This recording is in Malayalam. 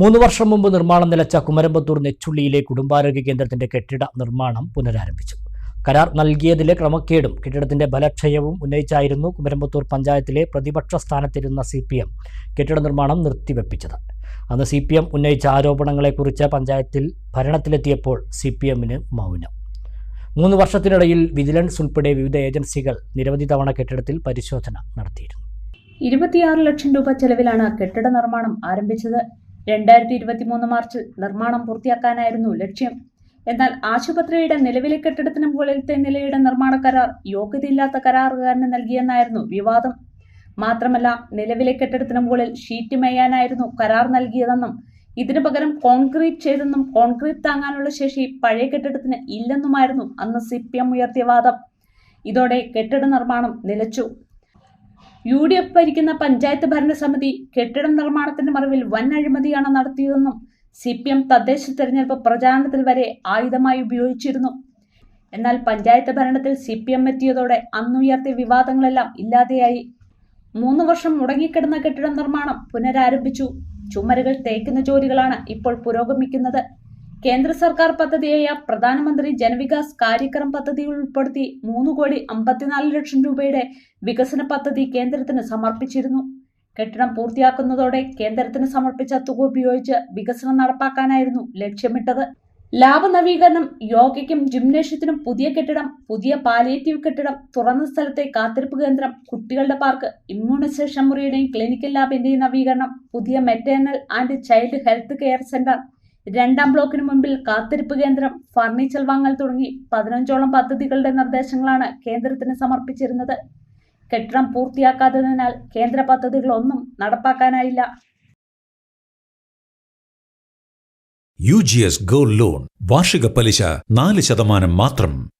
മൂന്ന് വർഷം മുമ്പ് നിർമ്മാണം നിലച്ച കുമരമ്പത്തൂർ നെച്ചുള്ളിയിലെ കുടുംബാരോഗ്യ കേന്ദ്രത്തിന്റെ കെട്ടിട നിർമ്മാണം പുനരാരംഭിച്ചു. കരാർ നൽകിയതിലെ ക്രമക്കേടും കെട്ടിടത്തിന്റെ ബലക്ഷയവും ഉന്നയിച്ചായിരുന്നു കുമരമ്പത്തൂർ പഞ്ചായത്തിലെ പ്രതിപക്ഷ സ്ഥാനത്തിരുന്ന സി പി എം കെട്ടിട നിർമ്മാണം നിർത്തിവെപ്പിച്ചത്. അന്ന് സി പി എം ഉന്നയിച്ച ആരോപണങ്ങളെക്കുറിച്ച് പഞ്ചായത്തിൽ ഭരണത്തിലെത്തിയപ്പോൾ സി പി എമ്മിന് മൗനം. മൂന്ന് വർഷത്തിനിടയിൽ വിജിലൻസ് ഉൾപ്പെടെ വിവിധ ഏജൻസികൾ നിരവധി തവണ കെട്ടിടത്തിൽ പരിശോധന നടത്തിയിരുന്നു. ഇരുപത്തിയാറ് ലക്ഷം രൂപ ചെലവിലാണ് കെട്ടിട നിർമ്മാണം ആരംഭിച്ചത്. രണ്ടായിരത്തി ഇരുപത്തിമൂന്ന് മാർച്ചിൽ നിർമ്മാണം പൂർത്തിയാക്കാനായിരുന്നു ലക്ഷ്യം. എന്നാൽ ആശുപത്രിയുടെ നിലവിലെ കെട്ടിടത്തിന് മുകളിലത്തെ നിലയുടെ നിർമ്മാണ കരാർ യോഗ്യതയില്ലാത്ത കരാറുകാരന് നൽകിയെന്നായിരുന്നു വിവാദം. മാത്രമല്ല നിലവിലെ കെട്ടിടത്തിന് മുകളിൽ ഷീറ്റ് മേയാനായിരുന്നു കരാർ നൽകിയതെന്നും ഇതിനു പകരം കോൺക്രീറ്റ് ചെയ്തെന്നും കോൺക്രീറ്റ് താങ്ങാനുള്ള ശേഷി പഴയ കെട്ടിടത്തിന് ഇല്ലെന്നുമായിരുന്നു അന്ന് സി പി എം ഉയർത്തിയ വാദം. ഇതോടെ കെട്ടിട നിർമ്മാണം നിലച്ചു. യു ഡി എഫ് ഭരിക്കുന്ന പഞ്ചായത്ത് ഭരണസമിതി കെട്ടിട നിർമ്മാണത്തിന്റെ മറവിൽ വൻ അഴിമതിയാണ് നടത്തിയതെന്നും സി പി എം തദ്ദേശ തെരഞ്ഞെടുപ്പ് പ്രചാരണത്തിൽ വരെ ആയുധമായി ഉപയോഗിച്ചിരുന്നു. എന്നാൽ പഞ്ചായത്ത് ഭരണത്തിൽ സി പി എം എത്തിയതോടെ അന്നുയർത്തിയ വിവാദങ്ങളെല്ലാം ഇല്ലാതെയായി. മൂന്ന് വർഷം മുടങ്ങിക്കിടന്ന കെട്ടിട നിർമ്മാണം പുനരാരംഭിച്ചു. ചുമരുകൾ തേക്കുന്ന ജോലികളാണ് ഇപ്പോൾ പുരോഗമിക്കുന്നത്. കേന്ദ്ര സർക്കാർ പദ്ധതിയായ പ്രധാനമന്ത്രി ജനവികാസ് കാര്യക്രം പദ്ധതി ഉൾപ്പെടുത്തി മൂന്ന് കോടി അമ്പത്തിനാല് ലക്ഷം രൂപയുടെ വികസന പദ്ധതി കേന്ദ്രത്തിന് സമർപ്പിച്ചിരുന്നു. കെട്ടിടം പൂർത്തിയാക്കുന്നതോടെ കേന്ദ്രത്തിന് സമർപ്പിച്ച തുക ഉപയോഗിച്ച് വികസനം നടപ്പാക്കാനായിരുന്നു ലക്ഷ്യമിട്ടത്. ലാഭനവീകരണം യോഗയ്ക്കും ജിംനേഷ്യത്തിനും പുതിയ കെട്ടിടം പുതിയ പാലിയേറ്റീവ് കെട്ടിടം തുറന്ന സ്ഥലത്തെ കാത്തിരിപ്പ് കേന്ദ്രം കുട്ടികളുടെ പാർക്ക് ഇമ്മ്യൂണൈസേഷൻ മുറിയുടെയും ക്ലിനിക്കൽ ലാബിന്റെയും നവീകരണം പുതിയ maternal and child health care centre രണ്ടാം ബ്ലോക്കിന് മുമ്പിൽ കാത്തിരിപ്പ് കേന്ദ്രം ഫർണിച്ചർ വാങ്ങൽ തുടങ്ങി പതിനഞ്ചോളം പദ്ധതികളുടെ നിർദ്ദേശങ്ങളാണ് കേന്ദ്രത്തിന് സമർപ്പിച്ചിരുന്നത്. കെട്ടിടം പൂർത്തിയാക്കാത്തതിനാൽ കേന്ദ്ര പദ്ധതികളൊന്നും നടപ്പാക്കാനായില്ല. U G S gold loan വാർഷിക പലിശ നാല് ശതമാനം മാത്രം.